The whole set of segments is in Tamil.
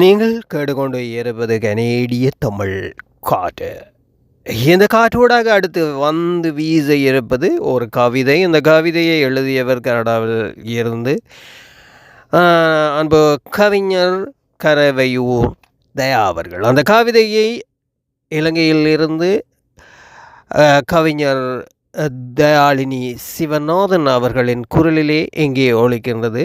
நீங்கள் கேட்டுக்கொண்டு இருப்பது கனேடிய தமிழ் காற்று. இந்த காற்றோடாக அடுத்து வந்து வீச இருப்பது ஒரு கவிதை. இந்த கவிதையை எழுதியவர் கனடாவில் இருந்து அன்பு கவிஞர் கரவையூர் தயா அவர்கள். அந்த கவிதையை இலங்கையில் இருந்து கவிஞர் தயாளினி சிவநாதன் அவர்களின் குரலிலே இங்கே ஒழிக்கின்றது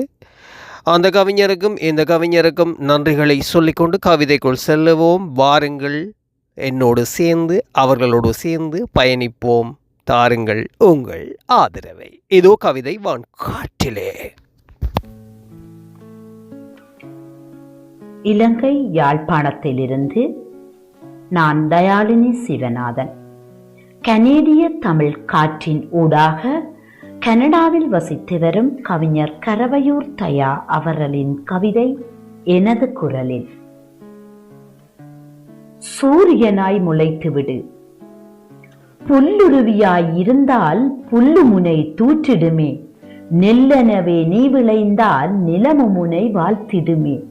அந்த கவிஞருக்கும் இந்த கவிஞருக்கும் நன்றிகளை சொல்லிக்கொண்டு கவிதைக்குள் செல்லுவோம். வாருங்கள் என்னோடு சேர்ந்து அவர்களோடு சேர்ந்து பயணிப்போம். தாருங்கள் உங்கள் ஆதரவை. இதோ கவிதை வான் காட்டிலே. இலங்கை யாழ்ப்பாணத்திலிருந்து நான் தயாளினி சிவநாதன். கனேடிய தமிழ் காற்றின் ஊடாக கனடாவில் வசித்து வரும் கவிஞர் கரவையூர் தயா அவர்களின் கவிதை எனது குரலில் சூரியனாய் முளைத்துவிடு. புல்லுருவியாய் இருந்தால் புல்லுமுனை தூற்றிடுமே. நெல்லெனவே நீ விளைந்தால் நிலமுமுனை வாழ்த்திடுமே.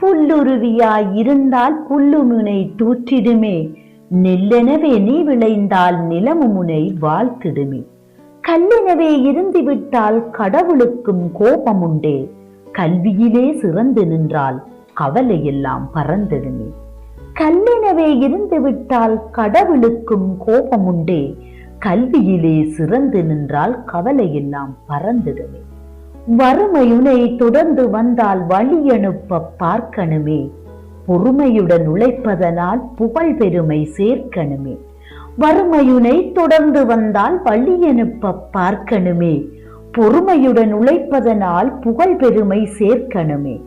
புல்லுருவியாய் இருந்தால் புல்லுமுனை தூற்றிடுமே. நெல்லெனவே நீ விளைந்தால் நிலமுமுனை வாழ்த்திடுமே. கல்லெனவே இருந்து விட்டால் கடவுளுக்கும் கோபம் உண்டே கல்வியிலே சிறந்து நின்றால் கவலையெல்லாம் பறந்திடுமே கல்லெனவே இருந்து விட்டால் கடவுளுக்கும் கோபம் உண்டே கல்வியிலே சிறந்து நின்றால் கவலையெல்லாம் பறந்திடுமே வறுமையுனை தொடர்ந்து வந்தால் வழி அனுப்ப பார்க்கணுமே. பொறுமையுடன் உழைப்பதனால் புகழ் பெருமை சேர்க்கணுமே. வறுமையுனை தொடர்ந்து வந்தால் வழி அனுப்ப பார்க்கணுமே. பொறுமையுடன் உழைப்பதனால் புகழ் பெருமை சேர்க்கணுமே.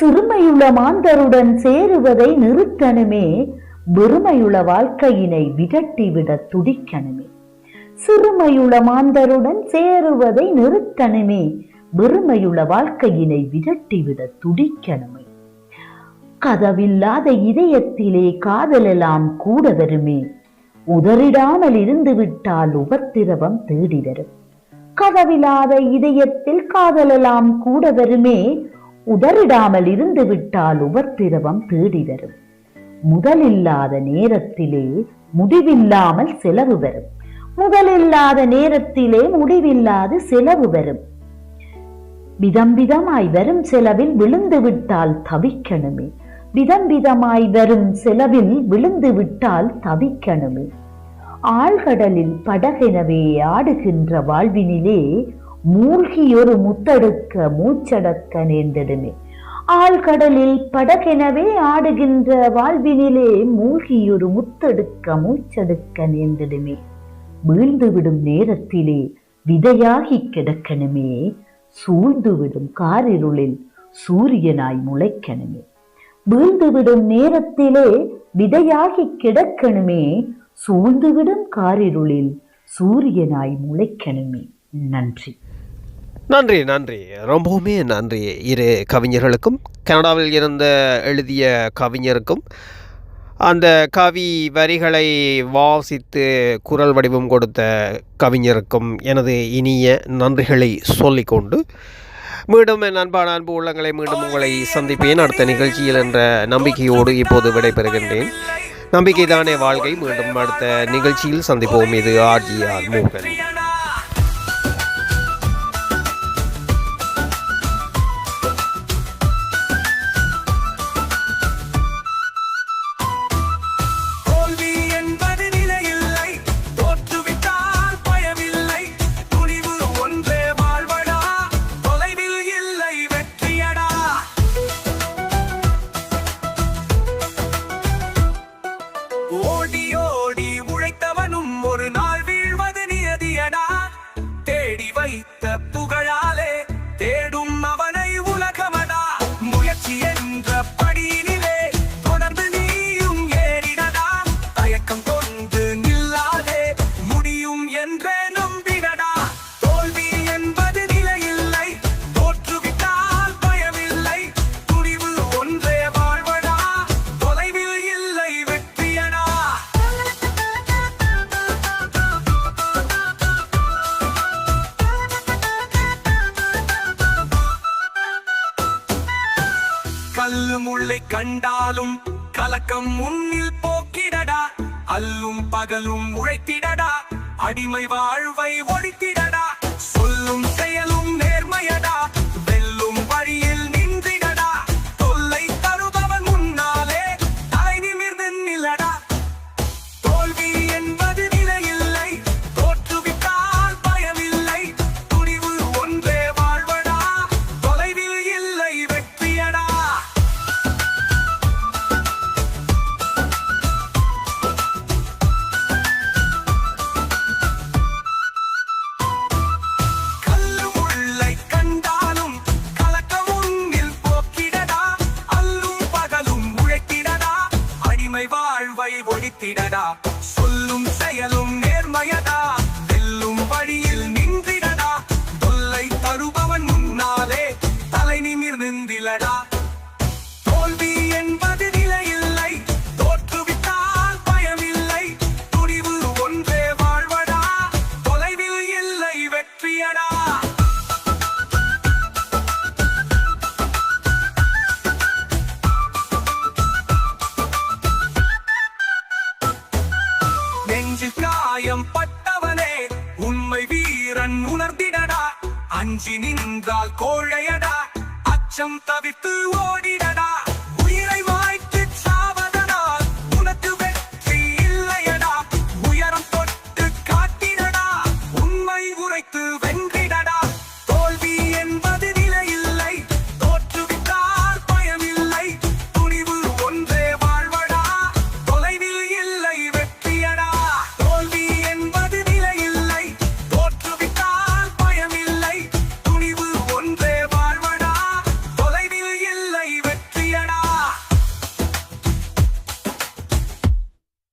சிறுமையுள்ள மாந்தருடன் சேருவதை நிறுத்தணுமே. வெறுமையுள்ள வாழ்க்கையினை விரட்டிவிட துடிக்கணுமே. சிறுமையுள்ள மாந்தருடன் சேருவதை நிறுத்தணுமே. வெறுமையுள்ள வாழ்க்கையினை விரட்டிவிட துடிக்கணுமே. கதவில்லாத இதயத்திலே காதலெல்லாம் கூட வருமே. உதறிடாமல் இருந்து விட்டால் உபத்திரவம் தேடி வரும் கதவில்லாத இதயத்தில் காதலெல்லாம் கூட வருமே உதறிடாமல் இருந்து விட்டால் உபத்திரவம் தேடி வரும் முதலில்லாத நேரத்திலே முடிவில்லாமல் செலவு வரும். முதலில்லாத நேரத்திலே முடிவில்லாது செலவு வரும். விதம் விதமாய் வரும் செலவில் விழுந்து விட்டால் தவிக்கணுமே. விதம் விதமாய் வரும் செலவில் விழுந்து விட்டால் தவிக்கணுமே. ஆழ்கடலில் படகெனவே ஆடுகின்ற வாழ்வினிலே மூழ்கி ஒரு முத்தடுக்க மூச்சடக்க நேர்ந்திடுமே. ஆழ்கடலில் படகெனவே ஆடுகின்ற வாழ்வினிலே மூழ்கி ஒரு முத்தடுக்க மூச்சடுக்க நேர்ந்திடுமே. வீழ்ந்துவிடும் நேரத்திலே விதையாகி கிடக்கணுமே. சூழ்ந்துவிடும் காரிருளில் சூரியனாய் முளைக்கணுமே. வீழ்ந்துவிடும் நேரத்திலே விதையாகி கிடக்கணுமே சூழ்ந்துவிடும் காரிருளில் சூரியனாய் முளைக்கணுமே. நன்றி. நன்றி நன்றி. ரொம்பவுமே நன்றி இரு கவிஞர்களுக்கும் கனடாவில் இருந்த எழுதிய கவிஞருக்கும். அந்த கவி வரிகளை வாசித்து குரல் வடிவம் கொடுத்த கவிஞருக்கும் எனது இனிய நன்றிகளை சொல்லிக்கொண்டு மீண்டும் என் அன்பான அன்பு உள்ளங்களை மீண்டும் உங்களை சந்திப்பேன். அடுத்த நிகழ்ச்சியில் என்ற நம்பிக்கையோடு இப்போது விடைபெறுகின்றேன். நம்பிக்கைதானே வாழ்க்கை. மீண்டும் அடுத்த நிகழ்ச்சியில் சந்திப்போம். இது ஆர்ஜிஆர் மோகன். 的不该让。கண்டாலும் கலக்கம் முன்னில் போக்கிடடா. அல்லும் பகலும் உழைத்திடடா. அடிமை வாழ்வை ஒழித்திடடா. சொல்லும் செயலும் இல்லடா. தோல்வி என்பது நிலையில்லை. தோற்றுவிட்டால் பயமில்லை. துணிவு ஒன்றே வாழ்வடா. தொலைவில் இல்லை வெற்றியடா. நெஞ்சில் காயம் பட்டவனே உண்மை வீரன் உணர்ந்திடடா. அஞ்சி நின்றால் கோழையடா. அச்சம் தவித்து ஓடிடடா.